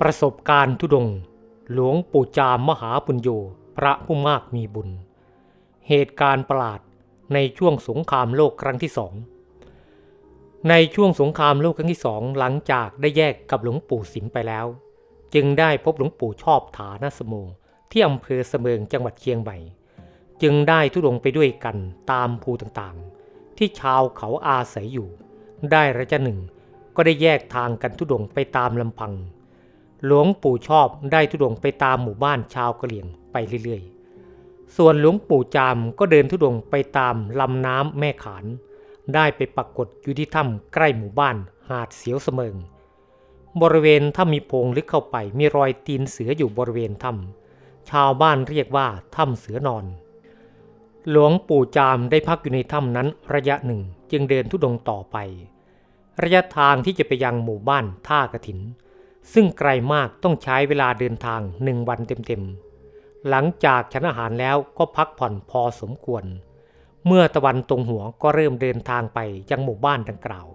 ประสบการณ์ทุดง หลวงปู่จามมหาปุญโญพระผู้มากมีบุญ เหตุการณ์ประหลาดในช่วงสงครามโลกครั้งที่สองในช่วงสงครามโลกครั้งที่สองหลังจากได้แยกกับหลวงปู่สิมไปแล้ว จึงได้พบหลวงปู่ชอบฐานสโมที่อำเภอเสมิงจังหวัดเชียงใหม่ จึงได้ทุดงไปด้วยกันตามภูต่างๆ ที่ชาวเขาอาศัยอยู่ ได้ระยะหนึ่งก็ได้แยกทางกันทุดงไปตามลำพัง หลวงปู่ชอบได้ทุดงไปตามหมู่บ้านชาวกะเหรี่ยงไปเรื่อยๆ ส่วนหลวงปู่จามก็เดินทุดงไปตามลำน้ำแม่ขาน ได้ไปปักกฏอยู่ที่ถ้ำใกล้หมู่บ้านหาดเสียวเสมิง บริเวณถ้ำมีโพงลึกเข้าไปมีรอยตีนเสืออยู่บริเวณถ้ำชาวบ้านเรียกว่าถ้ำเสือนอน หลวงปู่จามได้พักอยู่ในถ้ำนั้นระยะหนึ่งจึงเดินทุดงต่อไป ระยะทางที่จะไปยังหมู่บ้านท่ากระถิน ซึ่งไกลมากต้องใช้เวลาเดินทางหนึ่งวันเต็มๆ หลังจากฉันอาหารแล้วก็พักผ่อนพอสมควร เมื่อตะวันตรงหัวก็เริ่มเดินทางไปยังหมู่บ้านดังกล่าว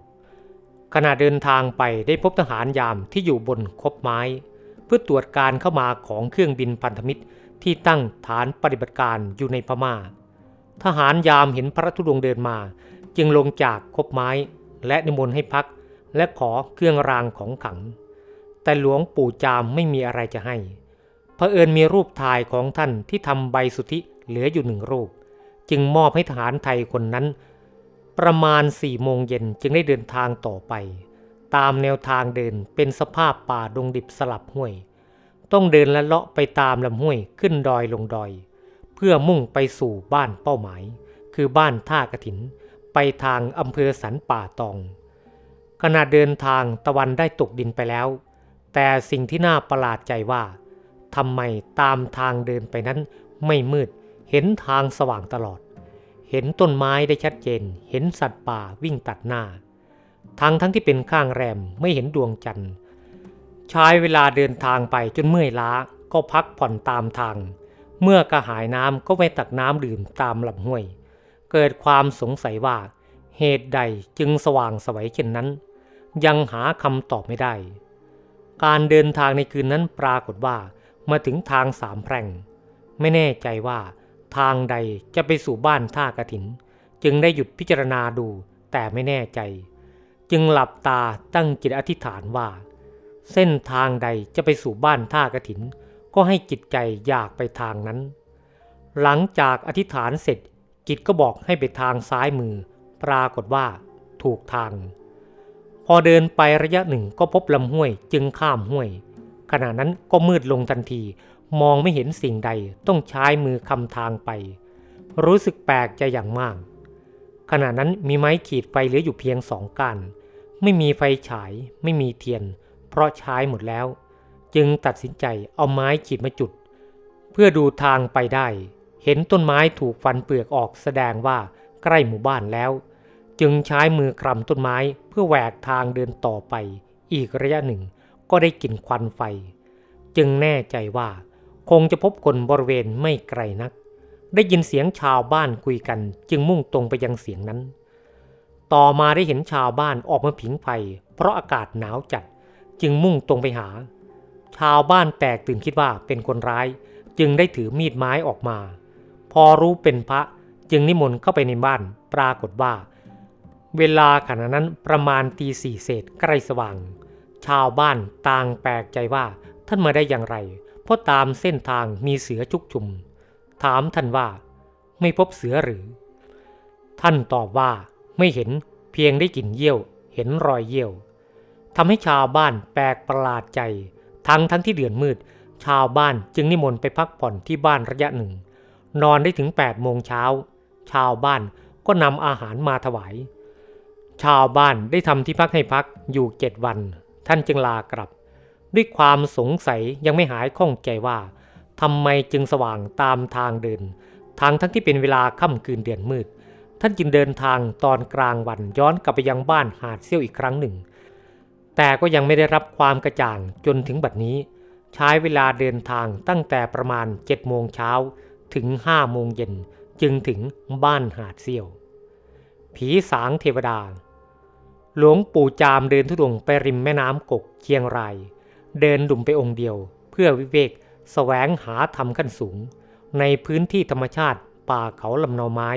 ขณะเดินทางไปได้พบทหารยามที่อยู่บนคบไม้ เพื่อตรวจการเข้ามาของเครื่องบินพันธมิตรที่ตั้งฐานปฏิบัติการอยู่ในพมา่า ทหารยามเห็นพระธุดงค์เดินมา จึงลงจากคบไม้และนิมนต์ให้พัก และขอเครื่องรางของขัง แต่หลวงปู่จามไม่มีอะไรจะให้เผอิญมีรูปถ่ายของท่านที่ทำใบสุทธิเหลืออยู่หนึ่งรูป จึงมอบให้ทหารไทยคนนั้น ประมาณสี่โมงเย็นจึงได้เดินทางต่อไป ตามแนวทางเดินเป็นสภาพป่าดงดิบสลับห้วย ต้องเดินและเลาะไปตามลำห้วยขึ้นดอยลงดอย เพื่อมุ่งไปสู่บ้านเป้าหมาย คือบ้านท่ากระถิน ไปทางอำเภอสันป่าตองขณะเดินทางตะวันได้ตกดินไปแล้ว แต่สิ่งที่น่าประหลาดใจว่าทำไมตามทางเดินไปนั้นไม่มืด เห็นทางสว่างตลอด เห็นต้นไม้ได้ชัดเจน เห็นสัตว์ป่าวิ่งตัดหน้าทั้งทั้งที่เป็นข้างแรมไม่เห็นดวงจันทร์ ใช้เวลาเดินทางไปจนเมื่อยล้าก็พักผ่อนตามทาง เมื่อกระหายน้ำก็ไปตักน้ำดื่มตามลำห้วย เกิดความสงสัยว่า เหตุใดจึงสว่างสวัยเช่นนั้น ยังหาคำตอบไม่ได้ การเดินทางในคืนนั้นปรากฏว่ามาถึงทางสามแพร่ง ไม่แน่ใจว่าทางใดจะไปสู่บ้านท่ากระถิน จึงได้หยุดพิจารณาดูแต่ไม่แน่ใจ จึงหลับตาตั้งจิตอธิษฐานว่า เส้นทางใดจะไปสู่บ้านท่ากระถิน ก็ให้จิตใจอยากไปทางนั้น หลังจากอธิษฐานเสร็จจิตก็บอกให้ไปทางซ้ายมือ ปรากฏว่า ถูกทาง พอเดินไประยะหนึ่งก็พบลำห้วยจึงข้ามห้วย ขณะนั้นก็มืดลงทันที มองไม่เห็นสิ่งใดต้องใช้มือคำทางไป รู้สึกแปลกใจอย่างมาก ขณะนั้นมีไม้ขีดไฟเหลืออยู่เพียงสองก้านไม่มีไฟฉายไม่มีเทียน เพราะใช้หมดแล้ว จึงตัดสินใจเอาไม้ขีดมาจุด เพื่อดูทางไปได้ เห็นต้นไม้ถูกฟันเปลือกออกแสดงว่าใกล้หมู่บ้านแล้ว จึงใช้มือคลำต้นไม้เพื่อแหวกทางเดินต่อไปอีกระยะหนึ่งก็ได้กลิ่นควันไฟ จึงแน่ใจว่าคงจะพบคนบริเวณไม่ไกลนัก ได้ยินเสียงชาวบ้านคุยกัน จึงมุ่งตรงไปยังเสียงนั้น ต่อมาได้เห็นชาวบ้านออกมาผิงไฟ เพราะอากาศหนาวจัด จึงมุ่งตรงไปหา ชาวบ้านแตกตื่นคิดว่าเป็นคนร้าย จึงได้ถือมีดไม้ออกมา พอรู้เป็นพระจึงนิมนต์เข้าไปในบ้านปรากฏว่า เวลาขณะนั้นประมาณตีสี่เศษใกล้สว่าง ชาวบ้านต่างแปลกใจว่าท่านมาได้อย่างไร เพราะตามเส้นทางมีเสือชุกชุม ถามท่านว่า ไม่พบเสือหรือ ท่านตอบว่าไม่เห็นเพียงได้กลิ่นเยี่ยว เห็นรอยเยี่ยวทำให้ชาวบ้านแปลกประหลาดใจ ทั้งทั้งที่เดือนมืด ชาวบ้านจึงนิมนต์ไปพักผ่อนที่บ้านระยะหนึ่ง นอนได้ถึง8ปดโมงเช้า ชาวบ้านก็นำอาหารมาถวาย ชาวบ้านได้ทำที่พักให้พักอยู่เจ็ดวัน ท่านจึงลากลับ ด้วยความสงสัยยังไม่หายข้องใจว่าทำไมจึงสว่างตามทางเดิน ทางทั้งที่เป็นเวลาค่ำคืนเดือนมืด ท่านจึงเดินทางตอนกลางวันย้อนกลับไปยังบ้านหาดเซี่ยวอีกครั้งหนึ่ง แต่ก็ยังไม่ได้รับความกระจ่างจนถึงบัดนี้ ใช้เวลาเดินทางตั้งแต่ประมาณเจ็ดโมงเช้าถึงห้าโมงเย็นจึงถึงบ้านหาดเซี่ยว ผีสางเทวดา หลวงปู่จามเดินทุดงไปริมแม่น้ำกกเชียงราย เดินดุ่มไปองค์เดียว เพื่อวิเวกแสวงหาธรรมขั้นสูง ในพื้นที่ธรรมชาติป่าเขาลำนาไม้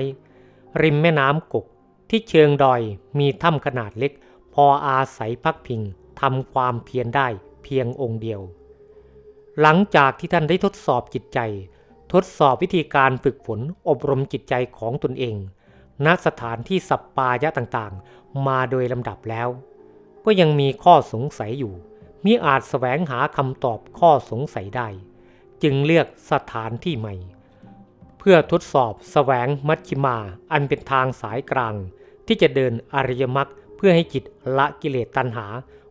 ริมแม่น้ำกกที่เชิงดอยมีถ้ำขนาดเล็ก พออาศัยพักพิงทำความเพียรได้เพียงองค์เดียว หลังจากที่ท่านได้ทดสอบจิตใจ ทดสอบวิธีการฝึกฝนอบรมจิตใจของตนเอง ณสถานที่สัปปายะต่างๆ มาโดยลำดับแล้ว ก็ยังมีข้อสงสัยอยู่มิอาจแสวงหาคำตอบข้อสงสัยได้ จึงเลือกสถานที่ใหม่ เพื่อทดสอบแสวงมัชชิมาอันเป็นทางสายกลาง ที่จะเดินอริยมรรคเพื่อให้จิตละกิเลสตัณหา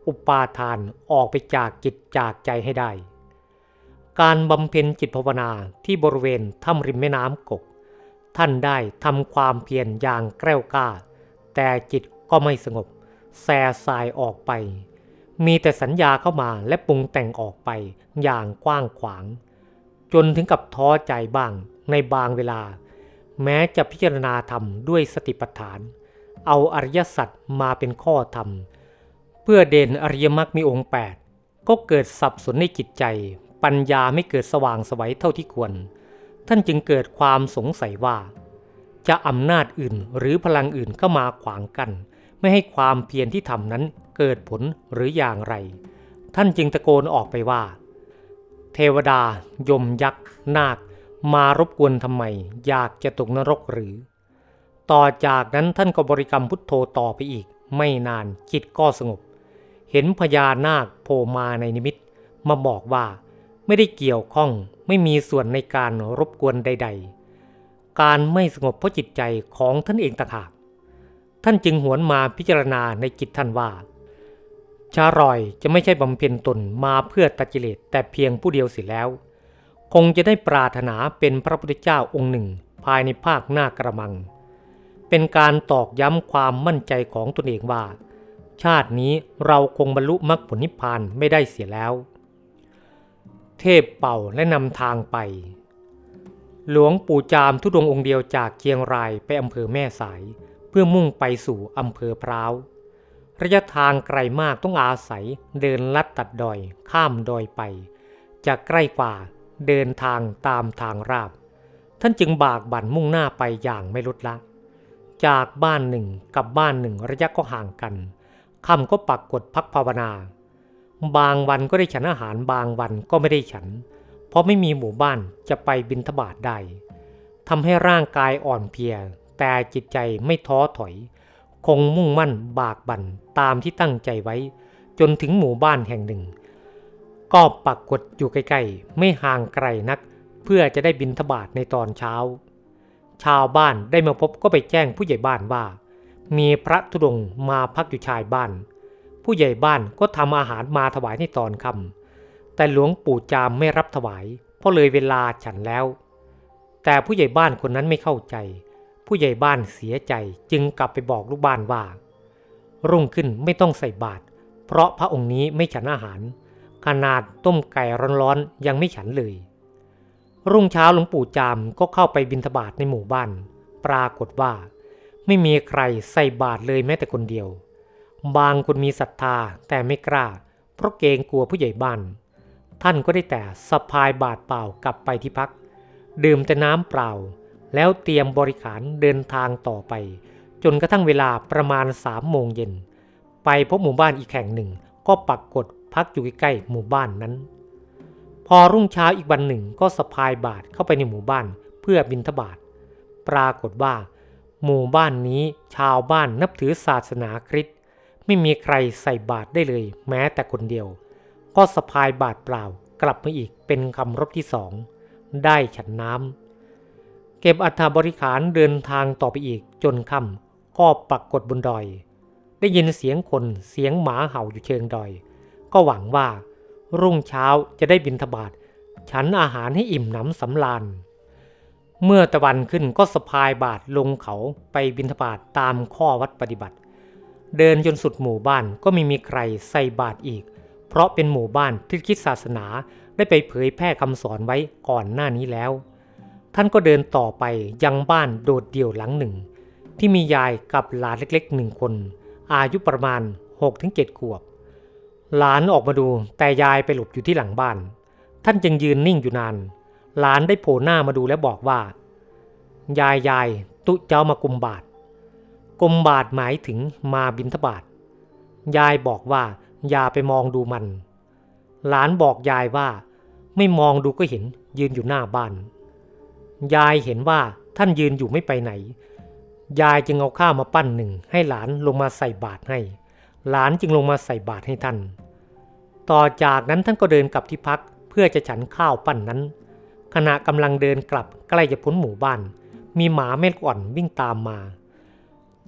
อุปาทานออกไปจากจิตจากใจให้ได้ การบำเพ็ญจิตภาวนาที่บริเวณถ้ำริมแม่น้ำกก ท่านได้ทำความเพียรอย่างแกล้วกล้า แต่จิตก็ไม่สงบ แส่สายออกไป มีแต่สัญญาเข้ามาและปรุงแต่งออกไปอย่างกว้างขวาง จนถึงกับท้อใจบ้างในบางเวลา แม้จะพิจารณาธรรมด้วยสติปัฏฐาน เอาอริยสัจมาเป็นข้อธรรม เพื่อเด่นอริยมรรคมีองค์ 8 ก็เกิดสับสนในจิตใจ ปัญญาไม่เกิดสว่างสวัยเท่าที่ควร ท่านจึงเกิดความสงสัยว่า จะอำนาจอื่นหรือพลังอื่นเข้ามาขวางกัน ไม่ให้ความเพียรที่ทำนั้นเกิดผลหรืออย่างไร ท่านจึงตะโกนออกไปว่า เทวดา ยมยักษ์ นาค มารบกวนทำไม อยากจะตกนรกหรือ ต่อจากนั้นท่านก็บริกรรมพุทโธต่อไปอีก ไม่นานจิตก็สงบ เห็นพญานาคโผล่มาในนิมิตมาบอกว่า ไม่ได้เกี่ยวข้องไม่มีส่วนในการรบกวนใด ๆ การไม่สงบเพราะจิตใจของท่านเองต่างหากท่านจึงหวนมาพิจารณาในจิตท่านว่า ชารอยจะไม่ใช่บำเพ็ญตนมาเพื่อตัดกิเลสแต่เพียงผู้เดียวเสิแล้ว คงจะได้ปรารถนาเป็นพระพุทธเจ้าองค์หนึ่งภายในภาคหน้ากระมัง เป็นการตอกย้ำความมั่นใจของตนเองว่า ชาตินี้เราคงบรรลุมรรคผลนิพพานไม่ได้เสียแล้ว เทพเป่าและนำทางไป หลวงปู่จามทุดงองค์เดียวจากเชียงรายไปอำเภอแม่สาย เพื่อมุ่งไปสู่อำเภอพร้าว ระยะทางไกลมากต้องอาศัยเดินลัดตัดดอยข้ามดอยไป จะใกล้กว่าเดินทางตามทางราบ ท่านจึงบากบั่นมุ่งหน้าไปอย่างไม่ลดละ จากบ้านหนึ่งกับบ้านหนึ่งระยะก็ห่างกันคำก็ปักกดพักภาวนา บางวันก็ได้ฉันอาหารบางวันก็ไม่ได้ฉัน เพราะไม่มีหมู่บ้านจะไปบินทบาทได้ทำให้ร่างกายอ่อนเพลีย แต่จิตใจไม่ท้อถอย คงมุ่งมั่นบากบั่นตามที่ตั้งใจไว้ จนถึงหมู่บ้านแห่งหนึ่ง ก็ปักกดอยู่ใกล้ๆ ไม่ห่างไกลนัก เพื่อจะได้บินทบาทในตอนเช้า ชาวบ้านได้มาพบก็ไปแจ้งผู้ใหญ่บ้านว่า มีพระธุดงมาพักอยู่ชายบ้าน ผู้ใหญ่บ้านก็ทำอาหารมาถวายในตอนค่ำแต่หลวงปู่จามไม่รับถวาย เพราะเลยเวลาฉันแล้ว แต่ผู้ใหญ่บ้านคนนั้นไม่เข้าใจ ผู้ใหญ่บ้านเสียใจจึงกลับไปบอกลูกบ้านว่า รุ่งขึ้นไม่ต้องใส่บาตรเพราะพระองค์นี้ไม่ฉันอาหาร ขนาดต้มไก่ร้อนๆยังไม่ฉันเลย รุ่งเช้าหลวงปู่จามก็เข้าไปบิณฑบาตในหมู่บ้าน ปรากฏว่า ไม่มีใครใส่บาตรเลยแม้แต่คนเดียว บางคนมีศรัทธาแต่ไม่กล้า เพราะเกรงกลัวผู้ใหญ่บ้าน ท่านก็ได้แต่สะพายบาตรเปล่ากลับไปที่พัก ดื่มแต่น้ำเปล่า แล้วเตรียมบริขารเดินทางต่อไป จนกระทั่งเวลาประมาณสามโมงเย็น ไปพบหมู่บ้านอีกแห่งหนึ่ง ก็ปักกดพักอยู่ใกล้ๆหมู่บ้านนั้น พอรุ่งเช้าอีกวันหนึ่งก็สะพายบาตรเข้าไปในหมู่บ้านเพื่อบิณฑบาตปรากฏว่า หมู่บ้านนี้ชาวบ้านนับถือศาสนาคริสต์ ไม่มีใครใส่บาตรได้เลย แม้แต่คนเดียว ก็สะพายบาตรเปล่ากลับมาอีกเป็นคำรบที่สองได้ฉันน้ำเก็บอัฐบริขารเดินทางต่อไปอีกจนค่ำก็ปักกดบนดอย ได้ยินเสียงคนเสียงหมาเห่าอยู่เชิงดอย ก็หวังว่า รุ่งเช้าจะได้บินทบาทฉันอาหารให้อิ่มหนำสำราญเมื่อตะวันขึ้นก็สะพายบาทลงเขาไปบินทบาทตามข้อวัดปฏิบัติ เดินจนสุดหมู่บ้านก็ไม่มีใครใส่บาตรอีก เพราะเป็นหมู่บ้านที่คิดศาสนาได้ไปเผยแพร่คำสอนไว้ก่อนหน้านี้แล้ว ท่านก็เดินต่อไปยังบ้านโดดเดี่ยวหลังหนึ่ง ที่มียายกับหลานเล็กๆหนึ่งคน อายุประมาณ 6-7 ขวบ หลานออกมาดูแต่ยายไปหลบอยู่ที่หลังบ้าน ท่านจึงยืนนิ่งอยู่นาน หลานได้โผล่หน้ามาดูและบอกว่า ยายยายตุเจ้ามากุมบาท กุมบาทหมายถึงมาบินทบาท ยายบอกว่าอย่าไปมองดูมัน หลานบอกยายว่า ไม่มองดูก็เห็นยืนอยู่หน้าบ้าน ยายเห็นว่าท่านยืนอยู่ไม่ไปไหน ยายจึงเอาข้าวมาปั้นหนึ่งให้หลานลงมาใส่บาตรให้ หลานจึงลงมาใส่บาตรให้ท่าน ต่อจากนั้นท่านก็เดินกลับที่พักเพื่อจะฉันข้าวปั้นนั้น ขณะกำลังเดินกลับใกล้จะพ้นหมู่บ้าน มีหมาแม่ก่อนวิ่งตามมา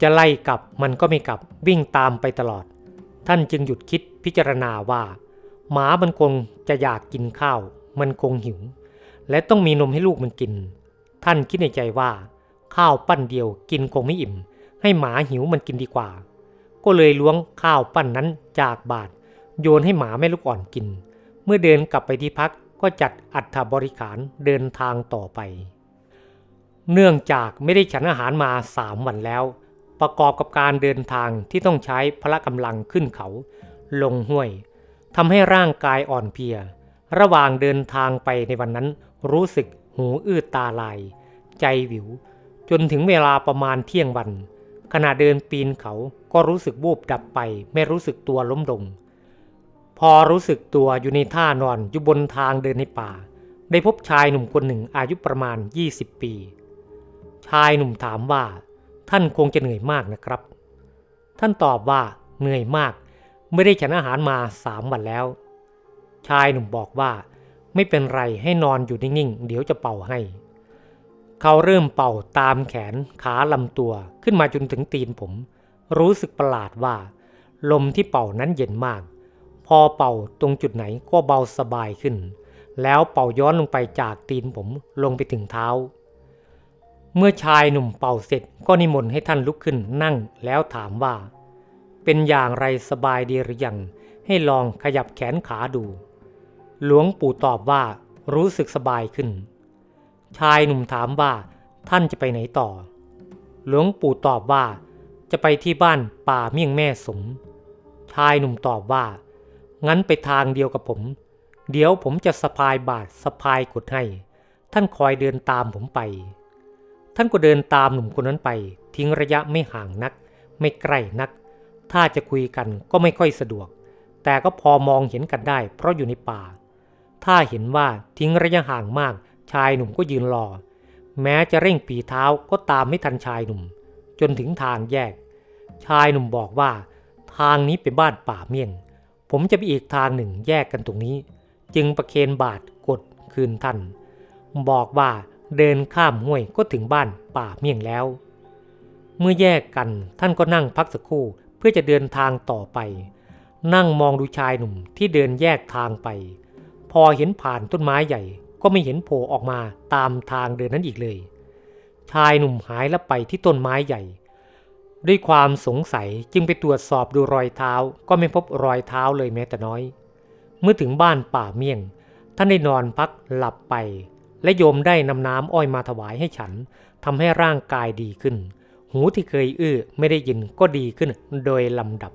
จะไล่กลับมันก็ไม่กลับวิ่งตามไปตลอด ท่านจึงหยุดคิดพิจารณาว่า หมามันคงจะอยากกินข้าว มันคงหิว และต้องมีนมให้ลูกมันกิน ท่านคิดในใจว่า ข้าวปั้นเดียวกินคงไม่อิ่ม ให้หมาหิวมันกินดีกว่า ก็เลยล้วงข้าวปั้นนั้นจากบาท โยนให้หมาแม่ลูกอ่อนกิน เมื่อเดินกลับไปที่พักก็จัดอัฐบริขารเดินทางต่อไป เนื่องจากไม่ได้ฉันอาหารมาสามวันแล้ว ประกอบกับการเดินทางที่ต้องใช้พละกำลังขึ้นเขา ลงห้วยทำให้ร่างกายอ่อนเพลีย ระหว่างเดินทางไปในวันนั้นรู้สึกหูอื้อตาลาย ใจวิว จนถึงเวลาประมาณเที่ยงวัน ขณะเดินปีนเขาก็รู้สึกวูบดับไป ไม่รู้สึกตัวล้มลง พอรู้สึกตัวอยู่ในท่านอนอยู่บนทางเดินในป่า ได้พบชายหนุ่มคนหนึ่งอายุประมาณ 20 ปี ชายหนุ่มถามว่า ท่านคงจะเหนื่อยมากนะครับ ท่านตอบว่าเหนื่อยมาก ไม่ได้ฉันอาหารมาสามวันแล้ว ชายหนุ่มบอกว่า ไม่เป็นไรให้นอนอยู่นิ่งๆ เดี๋ยวจะเป่าให้ เขาเริ่มเป่าตามแขนขาลำตัวขึ้นมาจนถึงตีนผม รู้สึกประหลาดว่า ลมที่เป่านั้นเย็นมาก พอเป่าตรงจุดไหนก็เบาสบายขึ้น แล้วเป่าย้อนลงไปจากตีนผมลงไปถึงเท้า เมื่อชายหนุ่มเป่าเสร็จก็นิมนต์ให้ท่านลุกขึ้นนั่งแล้วถามว่า เป็นอย่างไรสบายดีหรือยัง ให้ลองขยับแขนขาดู หลวงปู่ตอบว่ารู้สึกสบายขึ้น ชายหนุ่มถามว่าท่านจะไปไหนต่อ หลวงปู่ตอบว่า จะไปที่บ้านป่าเมี่ยงแม่สม ชายหนุ่มตอบว่า งั้นไปทางเดียวกับผม เดี๋ยวผมจะสะพายบาทสะพายกดให้ ท่านคอยเดินตามผมไป ท่านก็เดินตามหนุ่มคนนั้นไป ทิ้งระยะไม่ห่างนัก ไม่ใกล้นัก ถ้าจะคุยกันก็ไม่ค่อยสะดวก แต่ก็พอมองเห็นกันได้ เพราะอยู่ในป่า ถ้าเห็นว่าทิ้งระยะห่างมาก ชายหนุ่มก็ยืนรอ แม้จะเร่งปีเท้าก็ตามไม่ทันชายหนุ่ม จนถึงทางแยก ชายหนุ่มบอกว่า ทางนี้เป็นบ้านป่าเมี่ยง ผมจะไปอีกทางหนึ่งแยกกันตรงนี้ จึงประเคนบาทกดคืนท่านบอกว่า เดินข้ามห้วยก็ถึงบ้านป่าเมี่ยงแล้ว เมื่อแยกกันท่านก็นั่งพักสักครู่เพื่อจะเดินทางต่อไป นั่งมองดูชายหนุ่มที่เดินแยกทางไป พอเห็นผ่านต้นไม้ใหญ่ ก็ไม่เห็นโผล่ออกมาตามทางเดินนั้นอีกเลย ชายหนุ่มหายแล้วไปที่ต้นไม้ใหญ่ ด้วยความสงสัยจึงไปตรวจสอบดูรอยเท้าก็ไม่พบรอยเท้าเลยแม้แต่น้อย เมื่อถึงบ้านป่าเมี่ยง ท่านได้นอนพักหลับไป และโยมได้นำน้ำอ้อยมาถวายให้ฉันทำให้ร่างกายดีขึ้น หูที่เคยอื้อไม่ได้ยินก็ดีขึ้นโดยลำดับ